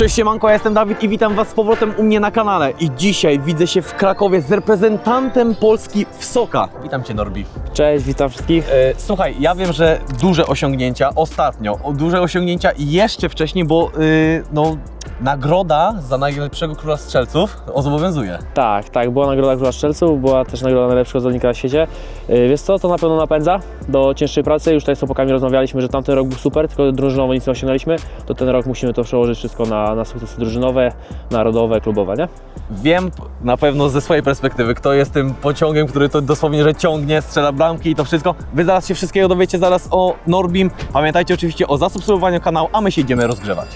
Cześć siemanko, ja jestem Dawid i witam Was z powrotem u mnie na kanale. I dzisiaj widzę się w Krakowie z reprezentantem Polski w Soka. Witam Cię Norbi. Cześć, witam wszystkich. E, słuchaj, ja wiem, że duże osiągnięcia ostatnio, duże osiągnięcia jeszcze wcześniej, bo y, no, nagroda za najlepszego króla strzelców obowiązuje. Tak, tak, była nagroda Króla Strzelców, była też nagroda najlepszego zawodnika na świecie. Yy, Wiesz co, to na pewno napędza do cięższej pracy. Już tutaj z chłopakami rozmawialiśmy, że tamten rok był super, tylko drużynowo nic nie osiągnęliśmy. To ten rok musimy to przełożyć wszystko na, na sukcesy drużynowe, narodowe, klubowe, nie? Wiem na pewno ze swojej perspektywy, kto jest tym pociągiem, który to dosłownie, że ciągnie, strzela bramki i to wszystko. Wy zaraz się wszystkiego dowiecie zaraz o Norbim. Pamiętajcie oczywiście o zasubskrybowaniu kanału, a my się idziemy rozgrzewać.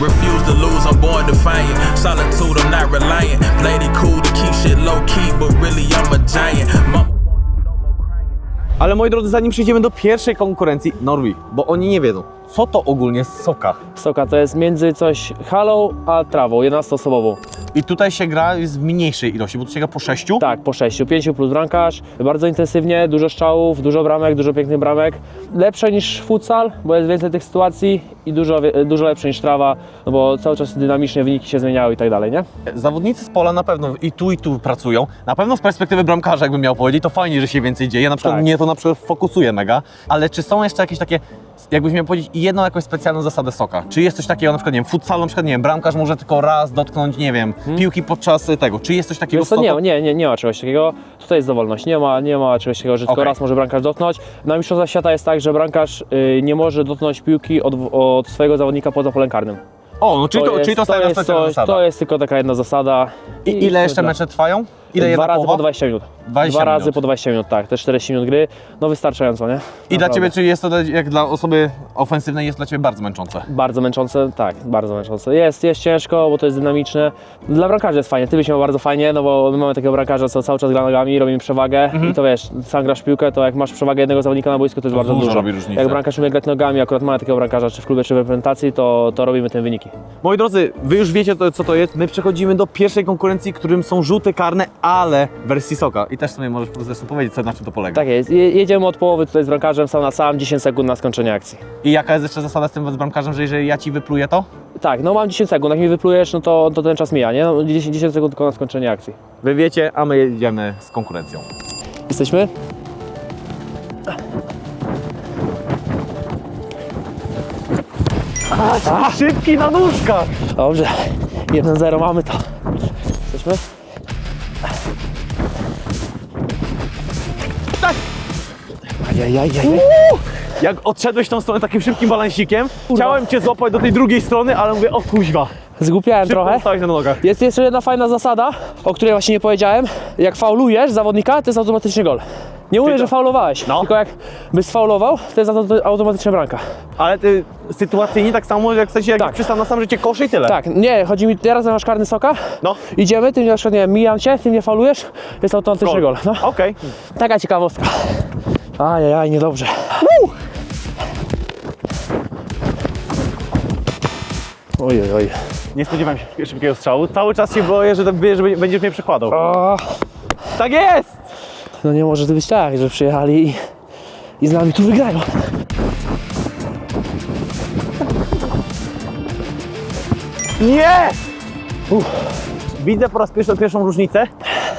Refuse to lose, I'm born defiant. Solitude, I'm not reliant. Cool to keep shit low key, but really I'm a giant. Ale moi drodzy, zanim przejdziemy do pierwszej konkurencji, Norbi, bo oni nie wiedzą, co to ogólnie jest soka. Soka to jest między coś halą a trawą, 11-osobową. I tutaj się gra jest w mniejszej ilości, bo tu się gra po sześciu. Tak, po 6, 5 plus bramkarz, bardzo intensywnie, dużo strzałów, dużo bramek, dużo pięknych bramek. Lepsze niż futsal, bo jest więcej tych sytuacji i dużo, dużo lepsze niż trawa, no bo cały czas dynamicznie wyniki się zmieniały i tak dalej, nie? Zawodnicy z pola na pewno i tu i tu pracują. Na pewno z perspektywy bramkarza, jakbym miał powiedzieć, to fajnie, że się więcej dzieje. Na przykład Tak. mnie to na przykład fokusuje mega. Ale czy są jeszcze jakieś takie, jakbyś miał powiedzieć, jedną jakąś specjalną zasadę soka? Czy jest coś takiego, na przykład, nie wiem, futsalu, na przykład, nie wiem, bramkarz może tylko raz dotknąć, nie wiem, piłki podczas tego. Czy jest coś takiego w to nie, nie, nie, nie ma czegoś takiego. Tutaj jest dowolność. Nie ma, nie ma czegoś takiego, że tylko Okej. raz może bramkarz dotknąć. Na Mistrzostwach Świata jest tak, że bramkarz y, nie może dotknąć piłki od, od swojego zawodnika poza polem karnym. O, no czyli to, jest, czyli to, stawia jest coś, zasada. to jest tylko taka jedna zasada. I ile jeszcze mecze trwają? Ile Dwa jedna razy połowa? po 20 minut. 20 Dwa razy minut. po 20 minut, tak. Te 40 minut gry, no wystarczająco, nie? I dla Naprawdę. Ciebie, czy jest to dla- jak dla osoby ofensywnej, jest dla Ciebie bardzo męczące? Bardzo męczące, tak, bardzo męczące. Jest, jest ciężko, bo to jest dynamiczne. Dla bramkarza jest fajnie, ty byś miał bardzo fajnie, no bo my mamy takiego bramkarza, co cały czas gra nogami, robimy przewagę Mhm. i to wiesz, sam grasz w piłkę, to jak masz przewagę jednego zawodnika na boisku, to jest bardzo dużo dużo. robi różnicę. Jak bramkarz umie grać nogami, akurat mamy takiego bramkarza, czy w klubie, czy w reprezentacji, to, to robimy te wyniki. Moi drodzy, wy już wiecie to, co to jest. My przechodzimy do pierwszej konkurencji, którym są rzuty karne, ale w wersji soka. I też sobie możesz zresztą powiedzieć, co, na czym to polega. Tak jest, Je, jedziemy od połowy tutaj z bramkarzem, sam na sam, 10 sekund na skończenie akcji. I jaka jest jeszcze zasada z tym z bramkarzem, że jeżeli ja ci wypluję to? Tak, no mam 10 sekund, jak mi wyplujesz, no to, to ten czas mija, nie? No 10, 10 sekund tylko na skończenie akcji. Wy wiecie, a my jedziemy z konkurencją. Jesteśmy? A, szybki na nóżkach! Dobrze, 1-0 mamy to. Jesteśmy? Ajajajaj. Jak odszedłeś tą stronę takim szybkim balansikiem, chciałem cię złapać do tej drugiej strony, ale mówię, o kuźwa, Zgłupiałem szybko trochę. stałeś na nogach. Jest jeszcze jedna fajna zasada, o której właśnie nie powiedziałem. Jak faulujesz zawodnika, to jest automatyczny gol. Nie mówię, to- że faulowałeś, No. tylko jak byś sfaulował, to jest auto- automatyczna bramka. Ale ty sytuacyjnie tak samo, jak w sensie jak Tak. przystał na sam życie koszy i tyle. Tak, nie, chodzi mi, teraz masz karny soka, No. idziemy, ty na przykład, nie wiem, mijam cię, ty mnie faulujesz, jest automatyczny gol. No. Okej. Taka ciekawostka. Ajajaj, niedobrze. Oj, oj, oj. Nie spodziewałem się szybkiego strzału. Cały czas się boję, że, że będziesz mnie przekładał. O, Tak jest! no nie może to być tak, że przyjechali i, i z nami tu wygrają. Nie! Widzę po raz pierwszy pierwszą różnicę,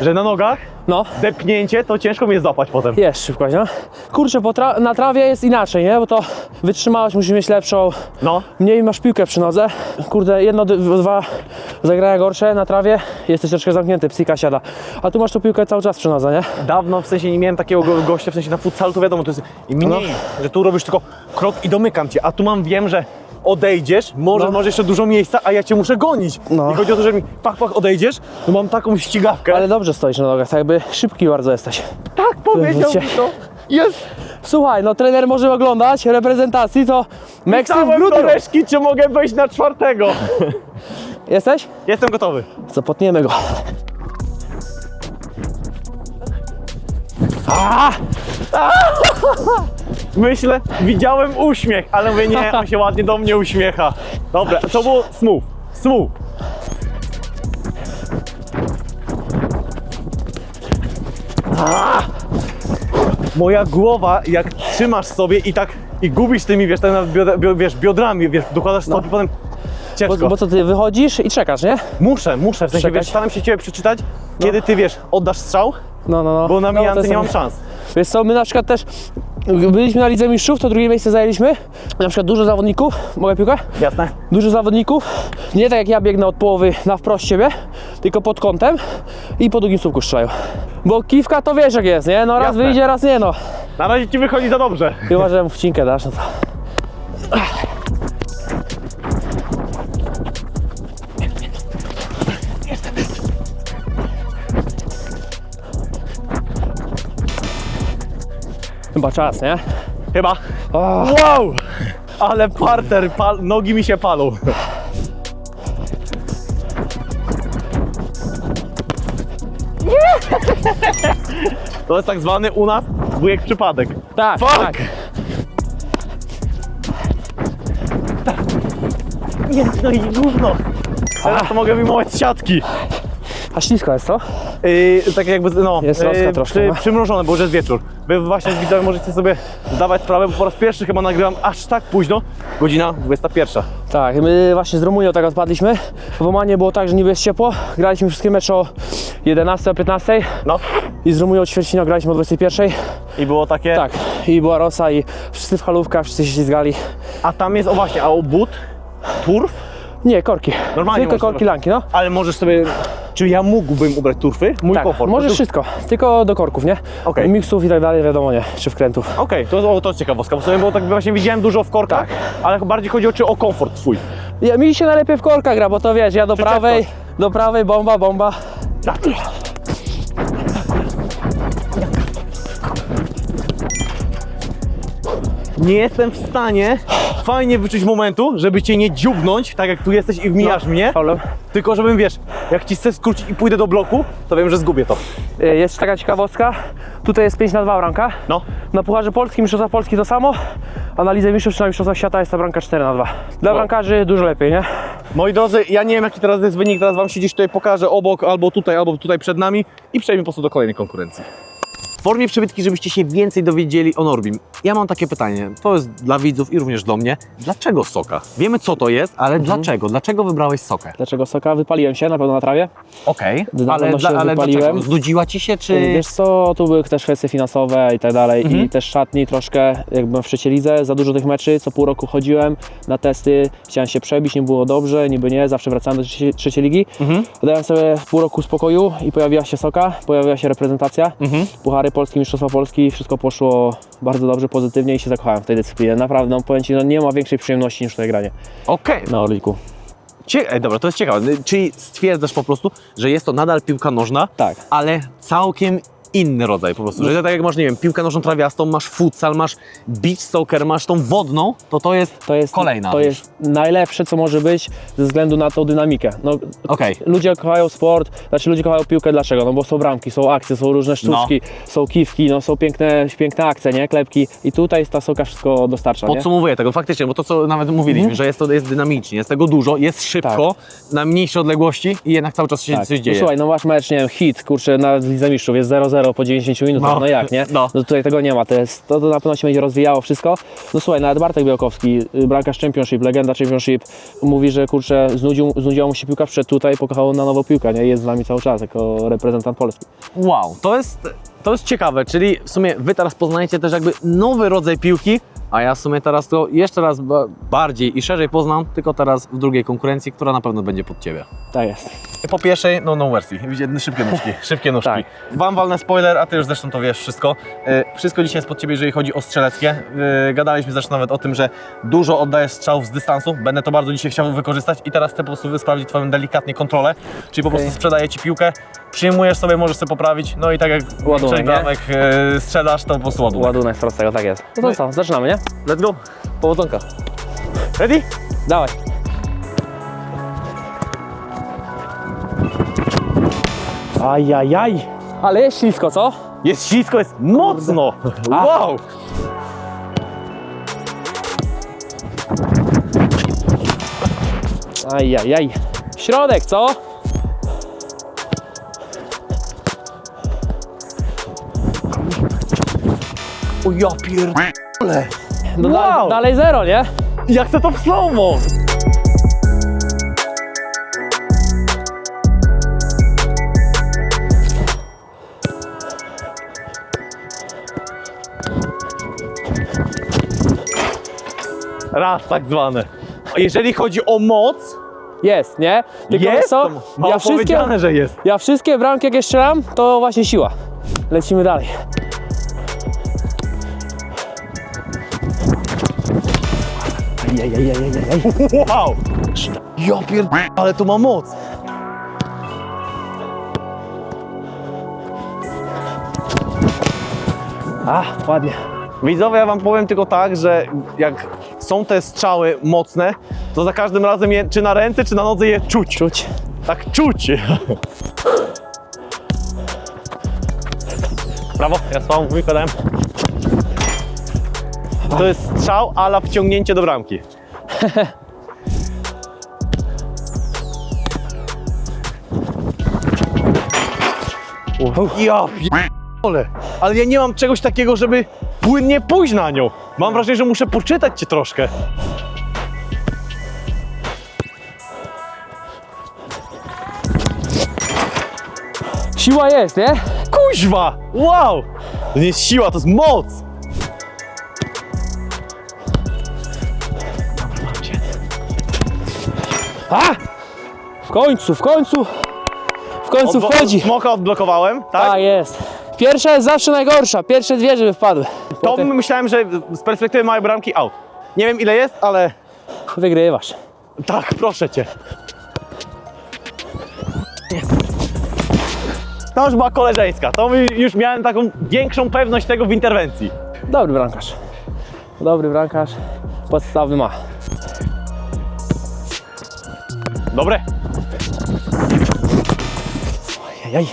że na nogach No, depnięcie to ciężko mnie złapać potem. jest szybko, nie? Kurczę, po tra- na trawie jest inaczej, nie? Bo to wytrzymałość musisz mieć lepszą, No, mniej masz piłkę przy nodze. Kurde, jedno, dwa zagrania gorsze na trawie, jesteś troszkę zamknięty, psyka siada. A tu masz tą piłkę cały czas przy nodze, nie? dawno w sensie nie miałem takiego go- gościa, w sensie na futsalu to wiadomo, to jest mniej, że tu robisz tylko krok i domykam cię, a tu mam, wiem, że odejdziesz, może No. masz jeszcze dużo miejsca, a ja cię muszę gonić. No. I chodzi o to, że mi pach, pach odejdziesz, to mam taką ścigawkę. Ale dobrze stoisz na nogach, tak jakby szybki bardzo jesteś. tak powiedział mi to. Jest! Słuchaj, no trener może oglądać reprezentacji, to Meksyk w grudniu. czy mogę wejść na czwartego. Jesteś? Jestem gotowy. Co, potniemy go. A! Myślę, widziałem uśmiech, ale mówię, nie, on się ładnie do mnie uśmiecha. Dobra, to było smooth, smooth. A! Moja głowa, jak trzymasz sobie i tak i gubisz tymi, wiesz, biodra, bio, wiesz biodrami, wiesz, dokładasz stopy, potem ciężko. Bo, bo co ty wychodzisz i czekasz, nie? Muszę, muszę, w sensie, Czekać. wiesz, staram się Ciebie przeczytać, kiedy Ty, wiesz, oddasz strzał, No, no, no. bo na no, mijance to nie mam szans. Wiesz co, my na przykład też byliśmy na Lidze Mistrzów, to drugie miejsce zajęliśmy. Na przykład dużo zawodników, mogę piłkę? Jasne? Dużo zawodników, nie tak jak ja biegnę od połowy na wprost ciebie, tylko pod kątem i po długim słupku strzelają. Bo kiwka to wiesz jak jest, nie? No raz Jasne. wyjdzie, raz nie no. Na razie Ci wychodzi za dobrze. Chyba, że mu wcinkę dasz, no to... Chyba czas, nie? Chyba. O, Wow! Ale parter, pal, nogi mi się palą. To jest tak zwany u nas wujek przypadek. tak, Fuck! tak. Nie, no i gówno. Teraz to mogę wyjmować z siatki. A ślisko jest, co? Yy, tak jakby, no, Jest rostka troszkę, przy, no. przymrożone, bo już jest wieczór. Wy właśnie widzowie możecie sobie zdawać sprawę, bo po raz pierwszy chyba nagrywam aż tak późno, godzina 21. Tak, my właśnie z Rumunią tak odpadliśmy. W Omanie było tak, że niby jest ciepło. Graliśmy wszystkie mecze o 11, o 15 No i z Rumunią ćwierćfinał graliśmy o 21. i było takie, Tak, i była rosa i wszyscy w halówkach, wszyscy się ślizgali. a tam jest, o właśnie, a o but, turf, Nie, korki. Normalnie Tylko możesz korki lanki, no. ale możesz sobie, czy ja mógłbym ubrać turfy? Mój Tak, komfort. możesz prostu- wszystko, tylko do korków, nie? Okej. Miksów i tak dalej, wiadomo nie, czy wkrętów. Okej, to, o, to jest ciekawostka, bo sobie, bo tak właśnie widziałem dużo w korkach, Tak. ale bardziej chodzi o, czy o komfort twój. Ja, mi się najlepiej w korkach gra, bo to wiesz, ja do prawej, do prawej, bomba, bomba. Tak. Nie jestem w stanie fajnie wyczuć momentu, żeby cię nie dziubnąć, tak jak tu jesteś i wmijasz mnie, Faulem. tylko żebym, wiesz, jak ci chcę skrócić i pójdę do bloku, to wiem, że zgubię to. Y, Jest taka ciekawostka, tutaj jest 5 na 2 bramka. No, Na Pucharze Polskim, Mistrzostwa Polski to samo, a na Lidze Mistrzów czy na Mistrzostwach Świata jest ta bramka 4 na 2. Dla Wow. bramkarzy dużo lepiej, nie? moi drodzy, ja nie wiem jaki teraz jest wynik, teraz wam się gdzieś tutaj pokażę obok, albo tutaj, albo tutaj przed nami i przejdziemy po prostu do kolejnej konkurencji. W formie przybytki, żebyście się więcej dowiedzieli o Norbim. Ja mam takie pytanie, to jest dla widzów i również do mnie. Dlaczego soka? Wiemy co to jest, ale dlaczego? Dlaczego wybrałeś sokę? Dlaczego soka? Wypaliłem się na pewno na trawie. Okej, Na ale, dla, ale dlaczego? Znudziła ci się, czy... Wiesz co, tu były też kwestie finansowe i tak dalej Mhm. i też szatni troszkę, jak byłem w trzeciej lidze, za dużo tych meczy, co pół roku chodziłem na testy, chciałem się przebić, nie było dobrze, niby nie, zawsze wracałem do trzeciej, trzeciej ligi. Mhm. Dałem sobie pół roku spokoju i pojawiła się soka, pojawiła się reprezentacja, Mhm. Puchary Polski, Mistrzostwa Polski, wszystko poszło bardzo dobrze, pozytywnie i się zakochałem w tej dyscyplinie. Naprawdę, no powiem Ci, no nie ma większej przyjemności niż tutaj granie Okej, na Orliku. Cie- dobra, to jest ciekawe. Czyli stwierdzasz po prostu, że jest to nadal piłka nożna, Tak. ale całkiem inny rodzaj po prostu. Że tak jak masz, nie wiem, piłkę nożną trawiastą, masz futsal, masz beach soccer, masz tą wodną, to to jest, To jest, kolejna to rzecz. jest najlepsze, co może być ze względu na tą dynamikę. No, Okej. Ludzie kochają sport, znaczy ludzie kochają piłkę, dlaczego? No bo są bramki, są akcje, są różne sztuczki, są kiwki, no są piękne, piękne akcje, nie? Klepki i tutaj ta soka wszystko dostarcza, nie? Podsumowuję tego faktycznie, bo to co nawet mówiliśmy, Mhm. że jest to jest dynamicznie, jest tego dużo, jest szybko, na mniejsze odległości i jednak cały czas się Tak. coś No, dzieje. słuchaj, no masz mecz, nie wiem, hit, kurczę, na Lidze Mistrzów jest 0-0 po 90 minutach, No. no, jak, nie? No. No. tutaj tego nie ma, to, jest, to, to na pewno się będzie rozwijało wszystko. No słuchaj, nawet Bartek Białkowski, y, bramkarz Championship, legenda Championship, mówi, że kurczę, znudził, znudziła mu się piłka, wszedł tutaj, pokochał na nowo piłkę, nie? Jest z nami cały czas jako reprezentant Polski. Wow, to jest, to jest ciekawe, czyli w sumie wy teraz poznajecie też jakby nowy rodzaj piłki, a ja w sumie teraz to jeszcze raz ba- bardziej i szerzej poznam, tylko teraz w drugiej konkurencji, która na pewno będzie pod ciebie. Tak jest. Po pierwszej, no no mercy, Widzicie, szybkie nóżki, szybkie nóżki. Tak. Wam walnę spoiler, a ty już zresztą to wiesz wszystko. E, Wszystko dzisiaj jest pod ciebie, jeżeli chodzi o strzeleckie. E, Gadaliśmy zresztą nawet o tym, że dużo oddajesz strzałów z dystansu. Będę to bardzo dzisiaj chciał wykorzystać i teraz chcę po prostu sprawdzić twoją delikatnie kontrolę. Czyli po Okej. prostu sprzedaję ci piłkę, przyjmujesz sobie, możesz sobie poprawić, no i tak jak Ładunek, bramek e, strzelasz, to po prostu ładunek. Ładunek z prostego, tak jest. No to co, zaczynamy, nie? Let's go, powodzonka. Ready? Dawaj. Ajajaj. Ale jest ślisko, co? Jest ślisko, jest mocno! A. Wow! Ajajaj. Środek, co? O ja pierdolę! No Wow. dalej, dalej zero, nie? Jak to to w slow-mo? Raz tak zwane. Jeżeli chodzi o moc, Jest, nie? Tylko jest co? Ja wszystkie, że jest. ja wszystkie bramki jakie strzelam, to właśnie siła. Lecimy dalej. Wow! Ja pierd... ale to ma moc. A, ładnie. Widzowie, ja wam powiem tylko tak, że jak są te strzały mocne, to za każdym razem je, czy na ręce, czy na nodze je czuć. Czuć. Tak czuć. Brawo, ja z wam wykładałem. To jest strzał, ala wciągnięcie do bramki. Ja p***ole. Ale ja nie mam czegoś takiego, żeby płynnie pójść na nią. Mam wrażenie, że muszę poczytać cię troszkę. Siła jest, nie? Kuźwa! Wow! To nie jest siła, to jest moc! A! W końcu, w końcu. W końcu Odblo- wchodzi. Smoka odblokowałem, tak? Tak jest. Pierwsza jest zawsze najgorsza. Pierwsze dwie, żeby wpadły. To Potem myślałem, że z perspektywy małej bramki out. Nie wiem ile jest, ale wygrywasz. tak, proszę cię. To już była koleżeńska. To mi- już miałem taką większą pewność tego w interwencji. Dobry bramkarz. Dobry bramkarz. Podstawy ma. Dobre. Jaj.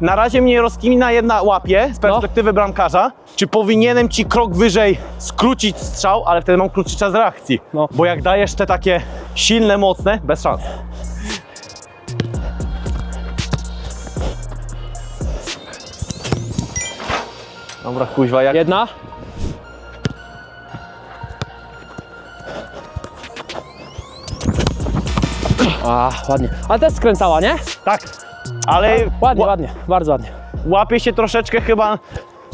Na razie mnie rozkmina jedna łapie z perspektywy bramkarza. Czy powinienem ci krok wyżej skrócić strzał, ale wtedy mam krótszy czas reakcji. No. Bo jak dajesz te takie silne, mocne, bez szans. Dobra, kuźwa, jak... Jedna. A, ładnie. Ale też skręcała, nie? Tak, ale Ładnie, ła- ładnie. Bardzo ładnie. łapie się troszeczkę chyba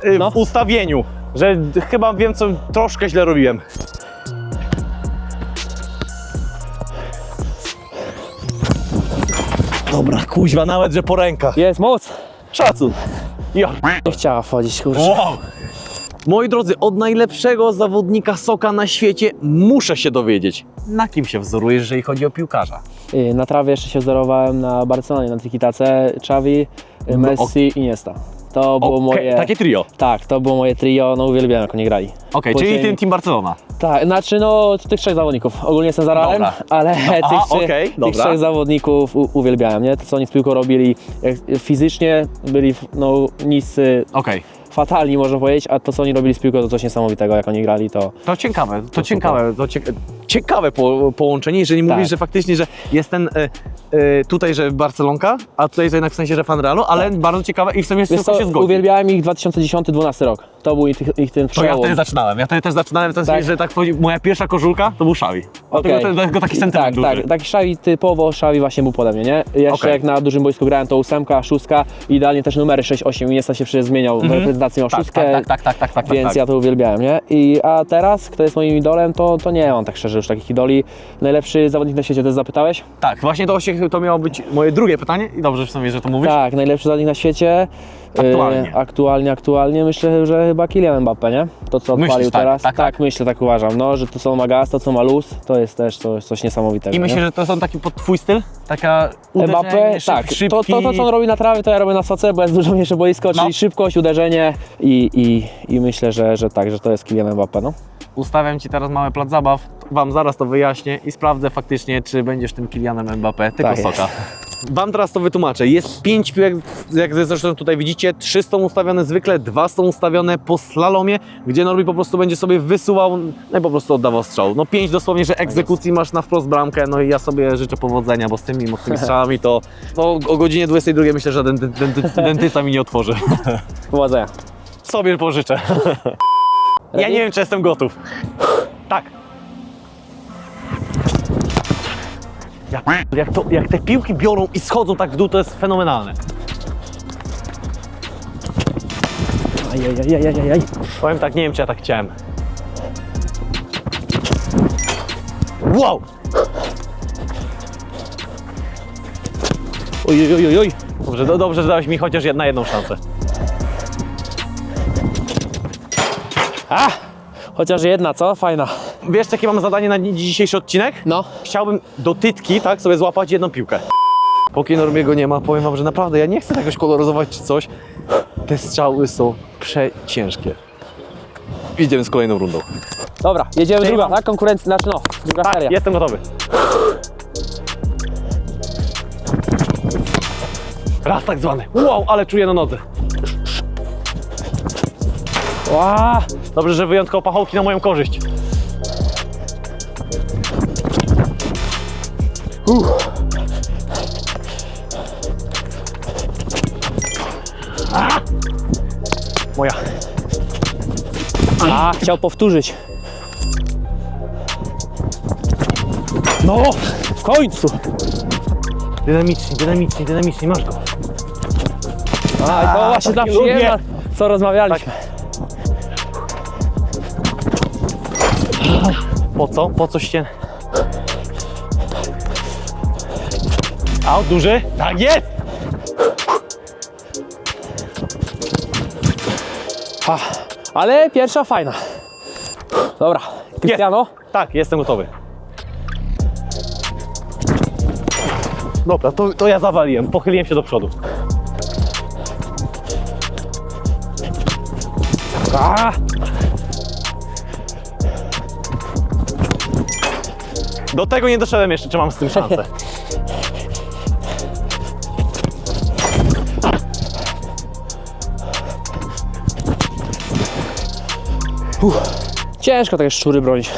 y, No. w ustawieniu, że chyba wiem, co troszkę źle robiłem. Dobra, kuźwa, nawet, że po rękach. Jest moc. Szacun. Ja. Nie chciała wchodzić, kurczę. Wow. Moi drodzy, od najlepszego zawodnika soka na świecie muszę się dowiedzieć, na kim się wzorujesz, jeżeli chodzi o piłkarza. Y, Na trawie jeszcze się wzorowałem na Barcelonie, na Tikitace, Xavi, y, Messi, Iniesta. To było moje... Takie trio. Tak, to było moje trio, no uwielbiałem jak oni grali. Okej, Później- czyli team, team Barcelona. Tak, znaczy no tych trzech zawodników. Ogólnie jestem za Realem, ale aha, tych, trzech, okej, tych trzech zawodników u, uwielbiałem, nie? To co oni z piłką robili, fizycznie byli no niscy, Okej. Fatalni można powiedzieć, a to co oni robili z piłką to coś niesamowitego, jak oni grali, to To ciekawe, to, super. ciekawe, to cieka ciekawe po, połączenie, jeżeli Tak. mówisz, że faktycznie, że jest ten e, e, tutaj, że Barcelonka, a tutaj że jednak w sensie, że fan Realu, ale bardzo ciekawe i w sumie wszystko się zgodzi. uwielbiałem ich 2010-2012 rok. To był ich, ich ten To ja przełom. wtedy zaczynałem, ja wtedy też zaczynałem, w ten Tak. sensie, że tak powiem, moja pierwsza koszulka to był. Dlatego, Okej. ten- dlatego taki sentyment Tak, duży. tak, taki Szawi typowo, Szawi właśnie był pode mnie, nie? Jeszcze Okej. jak na dużym boisku grałem to ósemka, szóstka, idealnie też numery 6-8, Iniesta się przecież zmieniał, w reprezentacji miał Tak, szóstkę, tak, tak, tak, tak, tak, więc tak. ja to uwielbiałem, nie? I, a teraz, kto jest moim idolem, to, to nie mam tak szczerze już takich idoli. Najlepszy zawodnik na świecie, też zapytałeś? Tak, właśnie to, się, to miało być moje drugie pytanie i dobrze w sumie, że to mówisz. Tak, najlepszy zawodnik na świecie. Aktualnie. E, aktualnie, aktualnie myślę, że chyba Kylian Mbappé, nie? To co Myślisz, odpalił tak, teraz. tak, tak. myślę, tak uważam, no, że to co ma gaz, to co ma luz, to jest też coś, coś niesamowitego. I myślę, nie? że to są taki pod twój styl? Taka uderzenie, Mbappé, szyb, tak. szybki... To, to, to, co on robi na trawie, to ja robię na soce, bo jest dużo mniejsze boisko, czyli No. szybkość, uderzenie i, i, i myślę, że, że tak, że to jest Kylian Mbappé, no. Ustawiam Ci teraz mały plac zabaw, Wam zaraz to wyjaśnię i sprawdzę faktycznie, czy będziesz tym Kilianem Mbappé, tylko Tak soka. Wam teraz to wytłumaczę. Jest pięć piłek, jak zresztą tutaj widzicie, trzy są ustawione zwykle, dwa są ustawione po slalomie, gdzie Norbi po prostu będzie sobie wysuwał, no i po prostu oddawał strzał. No pięć dosłownie, że egzekucji masz na wprost bramkę, no i ja sobie życzę powodzenia, bo z tymi mocnymi strzałami to no, o godzinie 22 myślę, że żaden denty, dentysta mi nie otworzy. Powodzenia. Sobie pożyczę. Ja nie wiem, czy jestem gotów. Tak. Jak, jak, to, jak te piłki biorą i schodzą tak w dół, to jest fenomenalne. Ajajajajajaj. Powiem tak, nie wiem, czy ja tak chciałem. Wow! Oj, oj, oj, oj. Dobrze, do, dobrze, że dałeś mi chociaż jedna jedną szansę. A! Chociaż jedna, co? Fajna. Wiesz, jakie mam zadanie na dzisiejszy odcinek? No. Chciałbym do tytki, tak, sobie złapać jedną piłkę. Póki Normiego nie ma, powiem wam, że naprawdę ja nie chcę jakoś koloryzować czy coś. Te strzały są przeciężkie. Idziemy z kolejną rundą. Dobra, jedziemy Czyli druga, mam- tak? Konkurencja, znaczy no, druga Tak, seria. jestem gotowy. Raz tak zwany. Wow, ale czuję na nodze. Ła! Dobrze, że wyjątkowo pachołki na moją korzyść. A! Moja. A, chciał powtórzyć. No! W końcu! Dynamicznie, dynamicznie, dynamicznie, masz go. A, to właśnie lubię. przyjemna, co rozmawialiśmy. Po co? Po coś cię... A, duży? Tak jest! A, ale pierwsza fajna. Dobra, Cristiano. Tak, jestem gotowy. Dobra, to, to ja zawaliłem. Pochyliłem się do przodu. A, Do tego nie doszedłem jeszcze, czy mam z tym szansę. ciężko takie szczury bronić.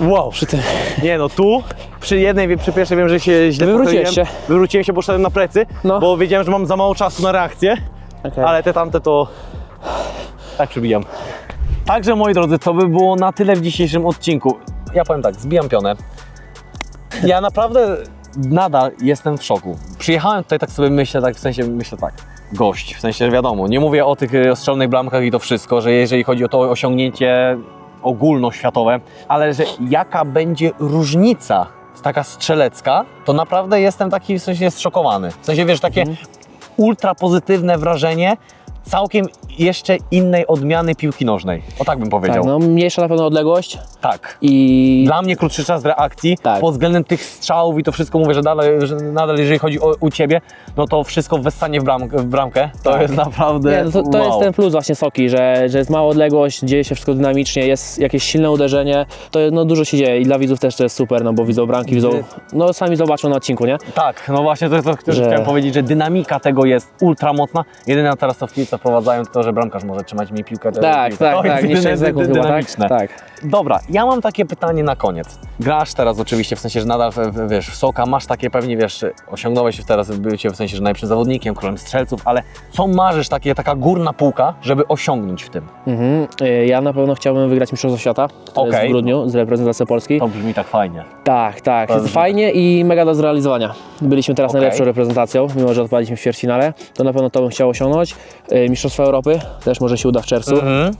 Wow. Przy tym. Nie no, tu przy jednej, przy pierwszej wiem, że się źle Wywróciłeś się. Wywróciłem się, bo szedłem na plecy, No. bo wiedziałem, że mam za mało czasu na reakcję, Okay. ale te tamte to tak przybijam. Także moi drodzy, to by było na tyle w dzisiejszym odcinku. Ja powiem tak, zbijam pionę. Ja naprawdę nadal jestem w szoku. Przyjechałem tutaj tak sobie myślę, tak w sensie myślę tak, gość, w sensie wiadomo, nie mówię o tych y, strzelnych bramkach i to wszystko, że jeżeli chodzi o to osiągnięcie ogólnoświatowe, ale że jaka będzie różnica taka strzelecka, to naprawdę jestem taki w sensie zszokowany. W sensie wiesz, takie ultra pozytywne wrażenie całkiem jeszcze innej odmiany piłki nożnej. O tak bym powiedział. Tak, no mniejsza na pewno odległość tak. i Dla mnie krótszy czas reakcji Tak. pod względem tych strzałów i to wszystko mówię, że nadal, że nadal jeżeli chodzi o u Ciebie, no to wszystko wessanie w, bram, w bramkę to Tak. jest naprawdę Nie, no to, to jest ten plus właśnie Soki, że, że jest mała odległość, dzieje się wszystko dynamicznie, jest jakieś silne uderzenie, to no, dużo się dzieje i dla widzów też to jest super, no bo widzą bramki, widzą, no sami zobaczą na odcinku, nie? Tak, no właśnie to, to, to Że- chciałem powiedzieć, że dynamika tego jest ultra mocna. Jedyne teraz co w piłce wprowadzają to, że bramkarz może trzymać mi piłkę. Tak, piłkę. tak, tak, jest nie dy- dy- sekund dy- chyba, tak? dynamiczne. Tak. Dobra, ja mam takie pytanie na koniec. Grasz teraz oczywiście, w sensie, że nadal wiesz, w Soka, masz takie pewnie, wiesz, osiągnąłeś teraz bycie w sensie, że najlepszym zawodnikiem, królem strzelców, ale co marzysz, takie, taka górna półka, żeby osiągnąć w tym? Mhm. Y, Ja na pewno chciałbym wygrać Mistrzostwo Świata, jest Okej. w grudniu z reprezentacją Polski. To brzmi tak fajnie. Tak, tak, jest fajnie i mega do zrealizowania. Byliśmy teraz Okej. najlepszą reprezentacją, mimo że odpadliśmy w ćwierćfinale, to na pewno to bym chciał osiągnąć. Mistrzostwa Europy też może się uda w czerwcu. Mhm.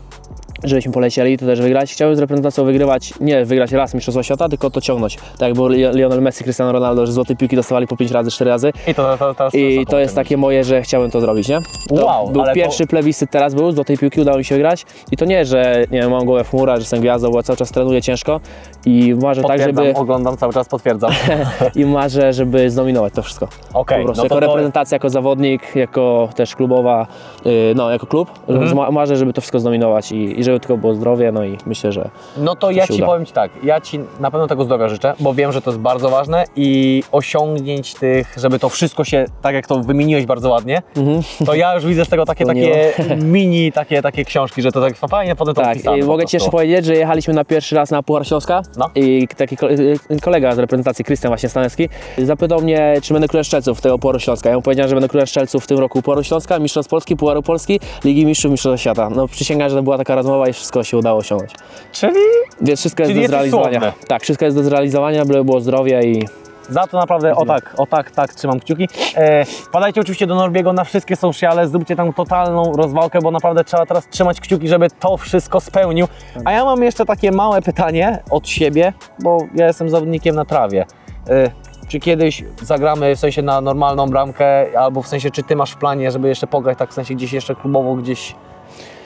Żebyśmy polecieli, to też wygrać. Chciałbym z reprezentacją wygrywać, nie wygrać raz Mistrzostwa Świata, tylko to ciągnąć. Tak jak było Li- Lionel Messi, Cristiano Ronaldo, że złote piłki dostawali po 5 razy, 4 razy. I to, to, teraz I co to jest takie moje, że chciałem to zrobić, nie? To Wow, był ale to- pierwszy plebiscyt teraz był, złotej piłki udało mi się wygrać. I to nie, że nie wiem, mam głowę w chmurach, że jestem gwiazdą, bo cały czas trenuję ciężko i marzę tak, żeby oglądam cały czas, potwierdzam. i marzę, żeby zdominować to wszystko. Okej, po prostu no to jako to- reprezentacja, jako zawodnik, jako też klubowa, yy, no jako klub, Mhm. ma- marzę, żeby to wszystko zdominować i, i żeby tylko było zdrowie, no i myślę, że No to ja się Ci uda. powiem Ci tak, ja Ci na pewno tego zdrowia życzę, bo wiem, że to jest bardzo ważne i osiągnięć tych, żeby to wszystko się, tak jak to wymieniłeś bardzo ładnie, to ja już widzę z tego takie, To takie mini, takie, takie książki, że to tak fajnie potem to Tak, i mogę Ci jeszcze powiedzieć, że jechaliśmy na pierwszy raz na Puchar Śląska No. i taki y, kolega z reprezentacji, Krystian właśnie Stanecki, zapytał mnie, czy będę królem szczelców tego Pucharu Śląska. Ja mu powiedziałem, że będę królem szczelców w tym roku Pucharu Śląska, Mistrzostw Polski, Pucharu Polski, Ligi Mistrzów, Mistrzostw Świata. No przysięgam, że to była taka rozmowa zawołała i wszystko się udało osiągnąć. Czyli Więc wszystko jest Czyli do jesteś zrealizowania. słowny. Tak, wszystko jest do zrealizowania, byle było zdrowie i Za to naprawdę o tak, o tak, tak trzymam kciuki. E, wpadajcie oczywiście do Norbiego na wszystkie sociale, zróbcie tam totalną rozwałkę, bo naprawdę trzeba teraz trzymać kciuki, żeby to wszystko spełnił. A ja mam jeszcze takie małe pytanie od siebie, bo ja jestem zawodnikiem na trawie. E, czy kiedyś zagramy w sensie na normalną bramkę, albo w sensie czy ty masz w planie, żeby jeszcze pograć tak w sensie gdzieś jeszcze klubowo, gdzieś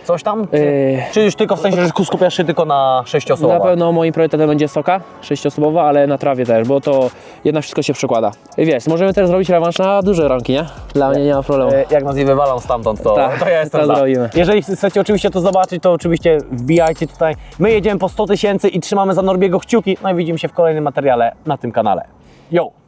coś tam? Czy, Yy. czy już tylko w sensie, że skupiasz się tylko na sześciosobowa? na pewno moim priorytetem będzie soka sześciosobowa, ale na trawie też, bo to jednak wszystko się przekłada. I wiesz, możemy też zrobić rewanż na duże ranki, nie? Dla mnie nie ma problemu. E, jak nas nie wywalą stamtąd, to, Tak, to ja jestem to za. zrobimy. Jeżeli chcecie oczywiście to zobaczyć, to oczywiście wbijajcie tutaj. My jedziemy po 100 tysięcy i trzymamy za Norbiego kciuki. No i widzimy się w kolejnym materiale na tym kanale. Yo!